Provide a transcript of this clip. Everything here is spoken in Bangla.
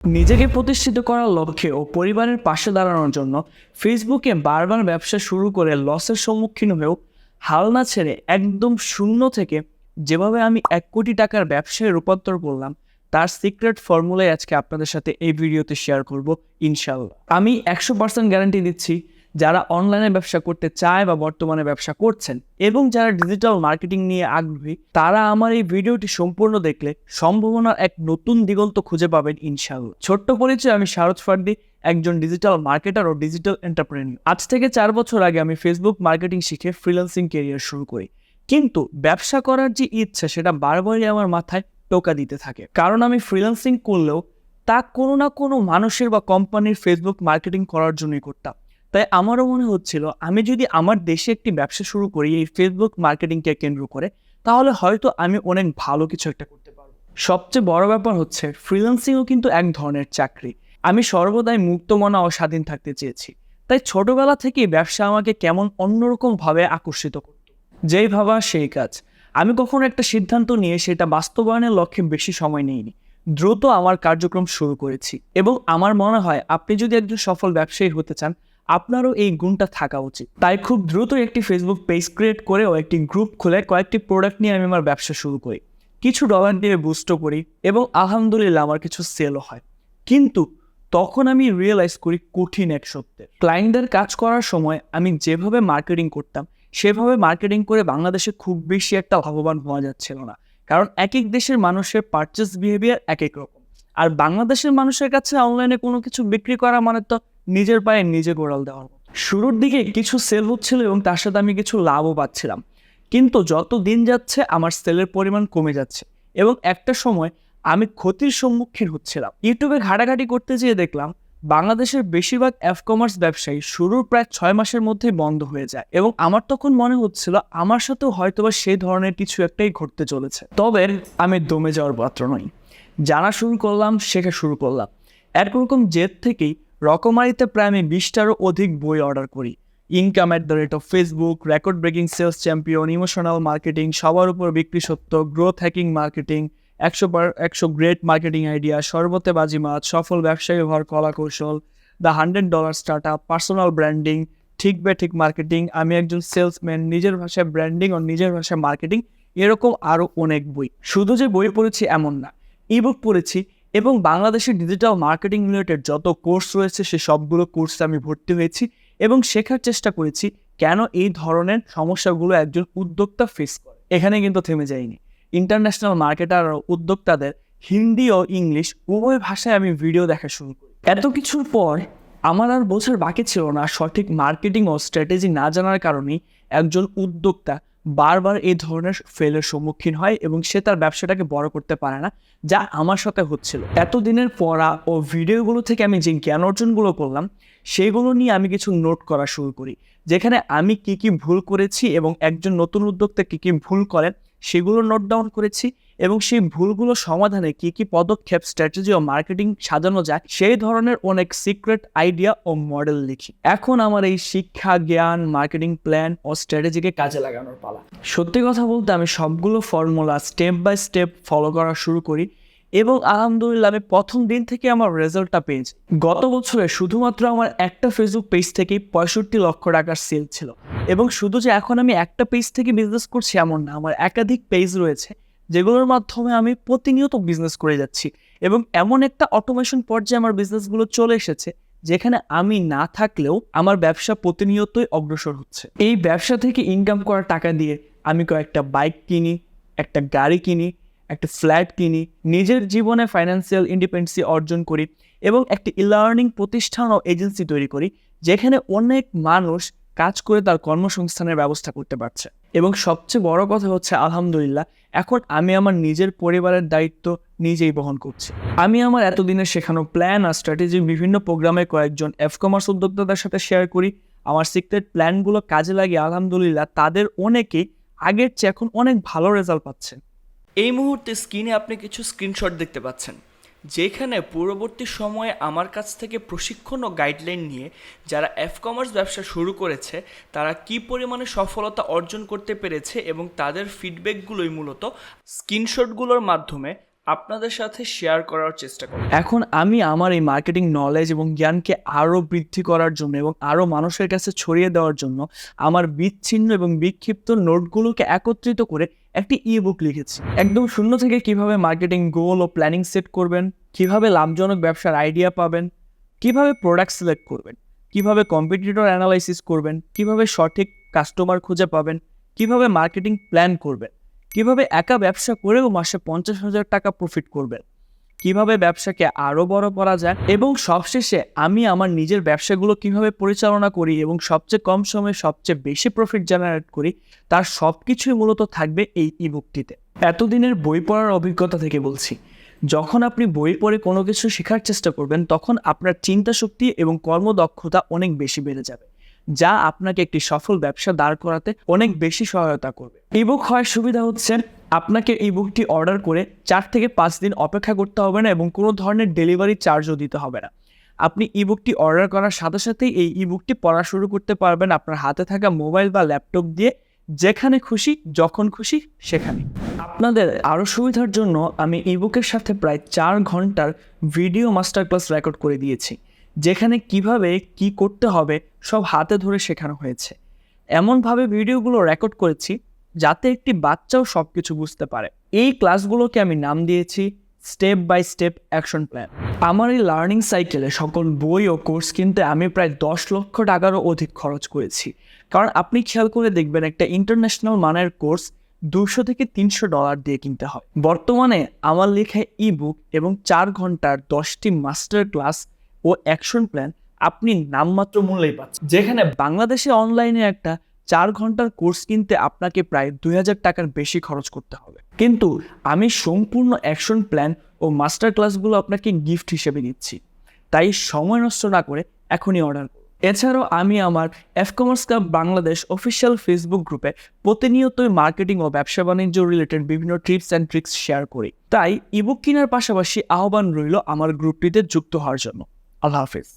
নিজেকে প্রতিষ্ঠিত করার লক্ষ্যে ও পরিবারের পাশে দাঁড়ানোর জন্য ফেসবুকে বারবার ব্যবসা শুরু করে লসের সম্মুখীন হয়েও হাল না ছেড়ে একদম শূন্য থেকে যেভাবে আমি এক কোটি টাকার ব্যবসায় রূপান্তর করলাম, তার সিক্রেট ফর্মুলাই আজকে আপনাদের সাথে এই ভিডিওতে শেয়ার করব ইনশাল্লাহ আমি একশো পার্সেন্ট গ্যারান্টি দিচ্ছি যারা অনলাইনে ব্যবসা করতে চায় বা বর্তমানে ব্যবসা করছেন এবং যারা ডিজিটাল মার্কেটিং নিয়ে আগ্রহী, তারা আমার এই ভিডিওটি সম্পূর্ণ দেখলে সম্ভাবনার এক নতুন দিগন্ত খুঁজে পাবেন ইনশাআল্লাহ। ছোট্ট পরিচয় আমি শারদ ফার্দি, একজন ডিজিটাল মার্কেটার ও ডিজিটাল এন্টারপ্রেনিউ আজ থেকে চার বছর আগে আমি ফেসবুক মার্কেটিং শিখে ফ্রিল্যান্সিং কেরিয়ার শুরু করি। কিন্তু ব্যবসা করার যে ইচ্ছা, সেটা বারবারই আমার মাথায় টোকা দিতে থাকে। কারণ আমি ফ্রিল্যান্সিং করলেও তা কোনো না কোনো মানুষের বা কোম্পানির ফেসবুক মার্কেটিং করার জন্যই করতাম। তাই আমারও মনে হচ্ছিল, আমি যদি আমার দেশে একটি ব্যবসা শুরু করি, এই ফেসবুক মার্কেটিংকে কেন্দ্র করে, তাহলে হয়তো আমি অনেক ভালো কিছু একটা করতে পারব। সবচেয়ে বড় ব্যাপার হচ্ছে ফ্রিল্যান্সিংও কিন্তু এক ধরনের চাকরি। আমি সর্বদাই মুক্ত মনা ও স্বাধীন থাকতে চেয়েছি। তাই ছোটবেলা থেকেই ব্যবসা আমাকে কেমন অন্যরকমভাবে আকর্ষিত করত। যেই ভাবা সেই কাজ। আমি কখনো একটা সিদ্ধান্ত নিয়ে সেটা বাস্তবায়নের লক্ষ্যে বেশি সময় নিইনি। দ্রুত আমার কার্যক্রম শুরু করেছি। এবং আমার মনে হয়, আপনি যদি একজন সফল ব্যবসায়ী হতে চান আপনারও এই গুণটা থাকা উচিত। তাই খুব দ্রুত একটি ফেসবুক পেজ ক্রিয়েট করে ও একটি গ্রুপ খুলে কয়েকটি প্রোডাক্ট নিয়ে আমি আমার ব্যবসা শুরু করি। কিছু ডলার নিয়ে বুস্টও করি এবং আলহামদুলিল্লাহ আমার কিছু সেলও হয়। কিন্তু তখন আমি রিয়েলাইজ করি কঠিন এক সত্যের। ক্লায়েন্টদের কাজ করার সময় আমি যেভাবে মার্কেটিং করতাম, সেভাবে মার্কেটিং করে বাংলাদেশে খুব বেশি একটা লাভবান হওয়া যাচ্ছিল না। কারণ এক এক দেশের মানুষের পারচেস বিহেভিয়ার এক এক রকম। আর বাংলাদেশের মানুষের কাছে অনলাইনে কোনো কিছু বিক্রি করা মানে তো নিজের পায়ে নিজে গোড়াল দেওয়ার শুরুর দিকে কিছু সেল হচ্ছিল এবং তার সাথে আমি কিছু লাভও পাচ্ছিলাম। কিন্তু যত দিন যাচ্ছে, আমার সেলের পরিমাণ কমে যাচ্ছে এবং একটা সময় আমি ক্ষতির সম্মুখীন হচ্ছিলাম। ইউটিউবে ঘাটাঘাটি করতে যেয়ে দেখলাম, বাংলাদেশের বেশিরভাগ অ্যাপ কমার্স ব্যবসায়ী শুরুর প্রায় ছয় মাসের মধ্যেই বন্ধ হয়ে যায় এবং আমার তখন মনে হচ্ছিল, আমার সাথেও হয়তোবা সেই ধরনের কিছু একটাই ঘটতে চলেছে। তবে আমি দমে যাওয়ার পাত্র নই। জানা শুরু করলাম, শেখা শুরু করলাম। একরকম জেদ থেকেই রকমারিতে প্রায় আমি বিশটারও অধিক বই অর্ডার করি। Income at the rate of Facebook record breaking sales champion emotional marketing সবার উপর বিক্রি সত্য গ্রোথ হ্যাকিং মার্কেটিং একশো বার, একশো গ্রেট মার্কেটিং আইডিয়া সর্বতে বাজিমাত সফল ব্যবসায়ী হওয়ার কলা কৌশল the hundred dollar start up personal branding ঠিক বে ঠিক মার্কেটিং আমি একজন সেলসম্যান নিজের ভাষায় ব্র্যান্ডিং ও নিজের ভাষায় মার্কেটিং এরকম আরও অনেক বই। শুধু যে বই পড়েছি এমন না ই বুক পড়েছি এবং বাংলাদেশের ডিজিটাল মার্কেটিং রিলেটেড যত কোর্স রয়েছে, সে সবগুলো কোর্সে আমি ভর্তি হয়েছি এবং শেখার চেষ্টা করেছি কেন এই ধরনের সমস্যাগুলো একজন উদ্যোক্তা ফেস করে। এখানে কিন্তু থেমে যায়নি ইন্টারন্যাশনাল মার্কেটার ও উদ্যোক্তাদের হিন্দি ও ইংলিশ উভয় ভাষায় আমি ভিডিও দেখা শুরু করি। এত কিছুর পর আমার আর বোঝার বাকি ছিল না। সঠিক মার্কেটিং ও স্ট্র্যাটেজি না জানার কারণেই একজন উদ্যোক্তা বারবার এই ধরনের ফেলের সম্মুখীন হয় এবং সে তার ব্যবসাটাকে বড় করতে পারে না, যা আমার সাথে হচ্ছিল। এতদিনের পড়া ও ভিডিওগুলো থেকে আমি যে জ্ঞান অর্জনগুলো করলাম, সেগুলো নিয়ে আমি কিছু নোট করা শুরু করি, যেখানে আমি কি কি ভুল করেছি এবং একজন নতুন উদ্যোক্তা কি কি ভুল করেন সেগুলো নোট ডাউন করেছি এবং সেই ভুলগুলো সমাধানে কি কি পদক্ষেপ স্ট্র্যাটেজি ও মার্কেটিং সাজানো যায়, সেই ধরনের অনেক সিক্রেট আইডিয়া ও মডেল লিখি। এখন আমার এই শিক্ষা, জ্ঞান মার্কেটিং প্ল্যান ও স্ট্র্যাটেজিকে কাজে লাগানোর পালা। সত্যি কথা বলতে আমি সবগুলো formula step by step follow করা শুরু করি। এবং আলহামদুলিল্লাহ, আমি প্রথম দিন থেকে আমার রেজাল্টটা পেয়েছি। গত বছরে শুধুমাত্র আমার একটা ফেসবুক পেজ থেকেই পঁয়ষট্টি লক্ষ টাকার সেল ছিল। এবং শুধু যে এখন আমি একটা পেজ থেকে বিজনেস করছি এমন না, আমার একাধিক পেজ রয়েছে, যেগুলোর মাধ্যমে আমি প্রতিনিয়ত বিজনেস করে যাচ্ছি। এবং এমন একটা অটোমেশন পর্যায়ে আমার বিজনেসগুলো চলে এসেছে, যেখানে আমি না থাকলেও আমার ব্যবসা প্রতিনিয়তই অগ্রসর হচ্ছে। এই ব্যবসা থেকে ইনকাম করা টাকা দিয়ে আমি কয়েকটা বাইক কিনি, একটা গাড়ি কিনি একটা ফ্ল্যাট কিনি, নিজের জীবনে ফাইন্যান্সিয়াল ইন্ডিপেন্ডেন্সি অর্জন করি এবং একটি ই লার্নিং প্রতিষ্ঠান ও এজেন্সি তৈরি করি, যেখানে অনেক মানুষ কাজ করে তার কর্মসংস্থানের ব্যবস্থা করতে পারছে। এবং সবচেয়ে বড় কথা হচ্ছে, আলহামদুলিল্লাহ, এখন আমি আমার নিজের পরিবারের দায়িত্ব নিজেই বহন করছি। আমি আমার এতদিনের শেখানো প্ল্যান আর স্ট্র্যাটেজি বিভিন্ন প্রোগ্রামে কয়েকজন এফ কমার্স উদ্যোক্তাদের সাথে শেয়ার করি। আমার সিক্রেট প্ল্যানগুলো কাজে লাগিয়ে, আলহামদুলিল্লাহ, তাদের অনেকেই আগের চেয়ে এখন অনেক ভালো রেজাল্ট পাচ্ছেন এই মুহূর্তে স্ক্রিনে আপনি কিছু স্ক্রিনশট দেখতে পাচ্ছেন, যেখানে পূর্ববর্তী সময়ে আমার কাছ থেকে প্রশিক্ষণ ও গাইডলাইন নিয়ে যারা এফ কমার্স ব্যবসা শুরু করেছে, তারা কি পরিমাণে সফলতা অর্জন করতে পেরেছে এবং তাদের ফিডব্যাকগুলোই মূলত স্ক্রিনশটগুলোর মাধ্যমে আপনাদের সাথে শেয়ার করার চেষ্টা করব। এখন আমি আমার এই মার্কেটিং নলেজ এবং জ্ঞানকে আরও বৃদ্ধি করার জন্য এবং আরও মানুষের কাছে ছড়িয়ে দেওয়ার জন্য আমার বিচ্ছিন্ন এবং বিক্ষিপ্ত নোটগুলোকে একত্রিত করে একটি ই বুক লিখেছি। একদম শূন্য থেকে কীভাবে মার্কেটিং গোল ও প্ল্যানিং সেট করবেন? কীভাবে লাভজনক ব্যবসার আইডিয়া পাবেন? কীভাবে প্রোডাক্ট সিলেক্ট করবেন? কীভাবে কম্পিটিটর অ্যানালাইসিস করবেন? কীভাবে সঠিক কাস্টমার খুঁজে পাবেন? কীভাবে মার্কেটিং প্ল্যান করবেন? কীভাবে একা ব্যবসা করেও মাসে পঞ্চাশ হাজার টাকা প্রফিট করবেন? কীভাবে ব্যবসাকে আরও বড় করা যায়? এবং সবশেষে আমি আমার নিজের ব্যবসাগুলো কীভাবে পরিচালনা করি এবং সবচেয়ে কম সময়ে সবচেয়ে বেশি প্রফিট জেনারেট করি, তার সব কিছুই মূলত থাকবে এই ইবুকটিতে এতদিনের বই পড়ার অভিজ্ঞতা থেকে বলছি। যখন আপনি বই পড়ে কোনো কিছু শেখার চেষ্টা করবেন, তখন আপনার চিন্তা শক্তি এবং কর্মদক্ষতা অনেক বেশি বেড়ে যাবে। যা আপনাকে একটি সফল ব্যবসা দাঁড় করাতে অনেক বেশি সহায়তা করবে। ইবুক হওয়ার সুবিধা হচ্ছে, আপনাকে এই বুকটি অর্ডার করে চার থেকে পাঁচ দিন অপেক্ষা করতে হবে না এবং কোনো ধরনের ডেলিভারি চার্জও দিতে হবে না। আপনি ইবুকটি অর্ডার করার সাথে সাথেই এই ইবুকটি পড়া শুরু করতে পারবেন আপনার হাতে থাকা মোবাইল বা ল্যাপটপ দিয়ে, যেখানে খুশি, যখন খুশি, সেখানে। আপনাদের আরও সুবিধার জন্য আমি ইবুকের সাথে প্রায় চার ঘণ্টার ভিডিও মাস্টার ক্লাস রেকর্ড করে দিয়েছি। যেখানে কীভাবে কি করতে হবে সব হাতে ধরে শেখানো হয়েছে। এমনভাবে ভিডিওগুলো রেকর্ড করেছি যাতে একটি বাচ্চাও সব কিছু বুঝতে পারে। এই ক্লাসগুলোকে আমি নাম দিয়েছি step by step action plan আমার এই লার্নিং সাইকেলে সকল বই ও কোর্স কিনতে আমি প্রায় দশ লক্ষ টাকারও অধিক খরচ করেছি। কারণ আপনি খেয়াল করে দেখবেন একটা ইন্টারন্যাশনাল মানের কোর্স দুশো থেকে তিনশো ডলার দিয়ে কিনতে হয়। বর্তমানে আমার লেখা ই বুক এবং চার ঘণ্টার দশটি মাস্টার ক্লাস ও অ্যাকশন প্ল্যান আপনি নামমাত্র মূল্যেই পাচ্ছেন। যেখানে বাংলাদেশে অনলাইনে একটা চার ঘণ্টার কোর্স কিনতে আপনাকে প্রায় দুই হাজার টাকার বেশি খরচ করতে হবে। কিন্তু আমি সম্পূর্ণ অ্যাকশন প্ল্যান ও মাস্টার ক্লাসগুলো আপনাকে গিফট হিসেবে দিচ্ছি তাই সময় নষ্ট না করে এখনই অর্ডার এছাড়াও আমি আমার F commerce club Bangladesh official Facebook গ্রুপে প্রতিনিয়তই মার্কেটিং ও ব্যবসা বাণিজ্য রিলেটেড বিভিন্ন টিপস অ্যান্ড ট্রিক্স শেয়ার করি। তাই ইবুক কেনার পাশাপাশি আহ্বান রইল আমার গ্রুপটিতে যুক্ত হওয়ার জন্য। আল্লাহ হাফিজ।